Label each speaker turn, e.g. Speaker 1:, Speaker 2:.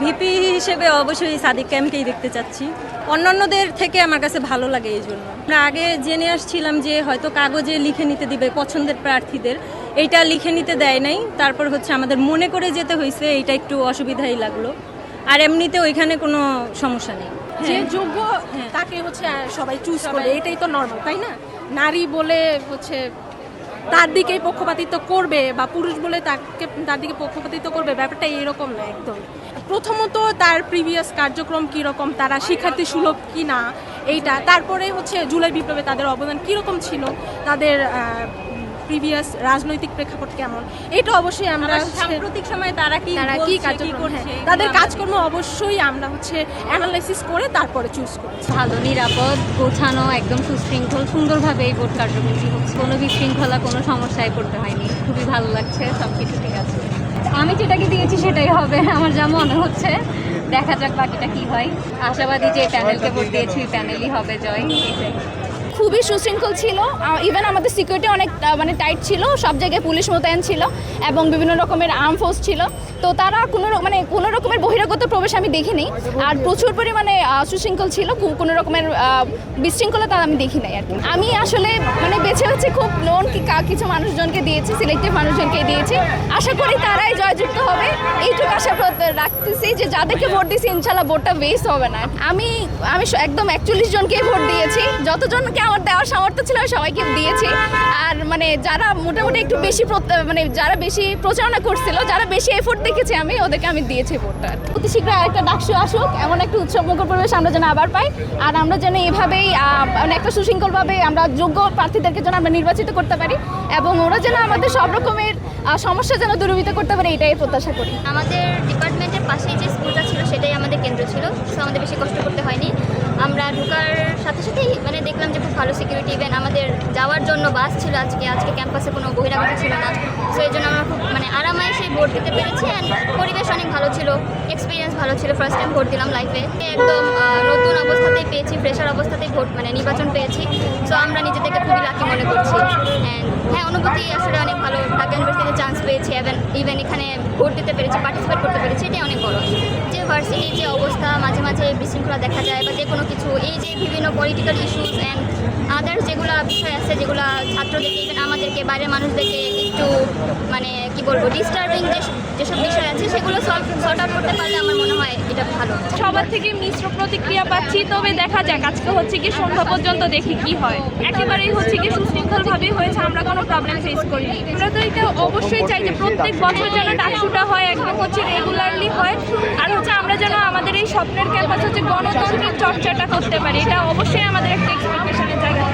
Speaker 1: VP হিসেবে অবশ্যই সাদিক ক্যাম্পকেই দেখতে চাচ্ছি। অন্যান্যদের থেকে আমার কাছে ভালো লাগে এই জন্য। আমরা আগে জেনে আসছিলাম যে হয়তো কাগজে লিখে নিতে দিবে পছন্দের প্রার্থীদের। এইটা লিখে নিতে দেয় নাই। তারপর হচ্ছে আমাদের মনে করে যেতে হয়েছে এইটা একটু অসুবিধাই লাগল। আর এমনিতে ওইখানে কোনো সমস্যা নেই।
Speaker 2: যে
Speaker 1: হ্যাঁ।
Speaker 2: যোগ্য তাকে হচ্ছে সবাই চুজ করবে। এটাই তো নর্মাল তাই না? নারী বলে হচ্ছে তার দিকেই পক্ষপাতিত্ব করবে বা পুরুষ বলে তাকে তার দিকে পক্ষপাতিত্ব করবে ব্যাপারটা এরকম না একদম। প্রথমত তার প্রিভিয়াস কার্যক্রম কীরকম তারা শিক্ষার্থী সুলভ কি না এইটা তারপরে হচ্ছে জুলাই বিপ্লবে তাদের অবদান কীরকম ছিল তাদের প্রিভিয়াস রাজনৈতিক প্রেক্ষাপট কেমন এটা অবশ্যই আমরা
Speaker 1: সাম্প্রতিক সময়ে তারা কি
Speaker 2: তারা কি কার্যক্রম
Speaker 1: করছে
Speaker 2: হ্যাঁ, তাদের কাজকর্ম অবশ্যই আমরা হচ্ছে অ্যানালাইসিস করে তারপরে চুজ করছি।
Speaker 3: ভালো নিরাপদ গোছানো একদম সুশৃঙ্খল সুন্দরভাবে এই ভোট কার্যক্রমটি হচ্ছে। কোনো বিশৃঙ্খলা কোনো সমস্যায় পড়তে হয়নি। খুবই ভালো লাগছে সব কিছু ঠিক আছে। আমি যেটাকে দিয়েছি সেটাই হবে, আমার যা মনে হচ্ছে। দেখা যাক বাকিটা কি হয়। আশাবাদী যে প্যানেলকে ভোট দিয়েছি প্যানেলই হবে জয়। এটাই।
Speaker 4: খুবই সুশৃঙ্খল ছিল। ইভেন আমাদের সিকিউরিটি অনেক মানে টাইট ছিল সব জায়গায় পুলিশ মোতায়েন ছিল এবং বিভিন্ন রকমের আর্ম ফোর্স ছিল। তো তারা কোনো মানে কোনো রকমের বহিরাগত প্রবেশ আমি দেখিনি। আর প্রচুর পরিমাণে সুশৃঙ্খল ছিল কোনো রকমের আহ, বিশৃঙ্খলতা আমি দেখি নাই আর কি। আমি আসলে মানে বেছে বেছে খুব লোন কিছু মানুষজনকে দিয়েছি সিলেক্টিভ মানুষজনকে দিয়েছি। আশা করি তারাই জয়যুক্ত হবে। এইটুকু আশা রাখতেছি যে যাদেরকে ভোট দিয়েছি ইনশাল্লাহ ভোটটা ওয়েস্ট হবে না। আমি আমি একদম একচল্লিশ জনকেই ভোট দিয়েছি। যতজনকে আমার দেওয়ার সামর্থ্য ছিল, সবাইকে দিয়েছি। আর মানে যারা মোটামুটি একটু বেশি মানে যারা বেশি প্রচারণা করছিল, যারা বেশি এফোর্ট দেখেছি আমি, ওদেরকে আমি দিয়েছি ভোটটা। অতি শীঘ্র আরেকটা ডাকসু আসুক, এমন একটা উৎসব মুখর পরিবেশ আমরা যেন আবার পাই। আর আমরা যেন এভাবেই মানে একটা সুশৃঙ্খলভাবে আমরা যোগ্য প্রার্থীদেরকে যেন আমরা নির্বাচিত করতে পারি, এবং ওরা যেন আমাদের সব রকমের সমস্যা যেন দূরীভূত করতে পারে, এটাই প্রত্যাশা করি।
Speaker 5: আমাদের ডিপার্টমেন্টের পাশেই যে স্কুলটা ছিল, সেটাই আমাদের কেন্দ্র ছিল সো আমাদের বেশি কষ্ট করতে হয়নি। আমরা ঢোকার সাথে সাথেই মানে দেখলাম যে খুব ভালো সিকিউরিটি ইভেন আমাদের যাওয়ার জন্য বাস ছিল আজকে আজকে ক্যাম্পাসে কোনো বহিরাগত ছিল না। সো এই জন্য আমরা খুব মানে আরামায় সেই ভোট দিতে পেরেছি অ্যান্ড পরিবেশ অনেক ভালো ছিল এক্সপিরিয়েন্স ভালো ছিল ফার্স্ট টাইম ভোট দিলাম লাইফে একদম নতুন অবস্থাতেই পেয়েছি ফ্রেশার অবস্থাতেই ভোট মানে নির্বাচন পেয়েছি। সো আমরা নিজেদেরকে খুবই লাকি মনে করছি। অ্যান্ড হ্যাঁ অনুভূতি আসলে অনেক ভালো। ঢাকা ইউনিভার্সিটিতে চান্স পেয়েছি ইভেন ইভেন এখানে ভোট দিতে পেরেছি পার্টিসিপেট করতে পেরেছি, এটাই অনেক বড়। যে ভার্সিটির যে অবস্থা, মাঝে মাঝে বিশৃঙ্খলা দেখা যায় বা যে কোনো কিছু, এই যে বিভিন্ন পলিটিক্যাল ইস্যুস অ্যান্ড আদার্স যেগুলো বিষয় আছে, যেগুলো ছাত্রদেরকে ইভেন আমাদেরকে, বাইরের মানুষদেরকে একটু মানে কি বলব ডিস্টার্বিং যে যেসব বিষয় আছে, সেগুলো সলভ সর্ট আউট করতে পারলে আমার মনে হয় এটা ভালো।
Speaker 6: সবার থেকে মিশ্র প্রতিক্রিয়া পাচ্ছি, তবে দেখা যাক, আজকে হচ্ছে কি সন্ধ্যা পর্যন্ত দেখি কি হয়। একেবারেই হচ্ছে কি সুশৃঙ্খল ভাবেই হয়েছে, আমরা কোনো প্রবলেম ফেস করি আমরা তো এটা অবশ্যই চাই যে প্রত্যেক বছর যেন ডাকসুটা হয়, একদম হচ্ছে রেগুলারলি হয়, আর হচ্ছে আমরা যেন আমাদের এই স্বপ্নের ক্যাম্পাস হচ্ছে গণতন্ত্রের চর্চাটা করতে পারি এটা অবশ্যই আমাদের একটা এক্সপেকটেশনের জায়গা।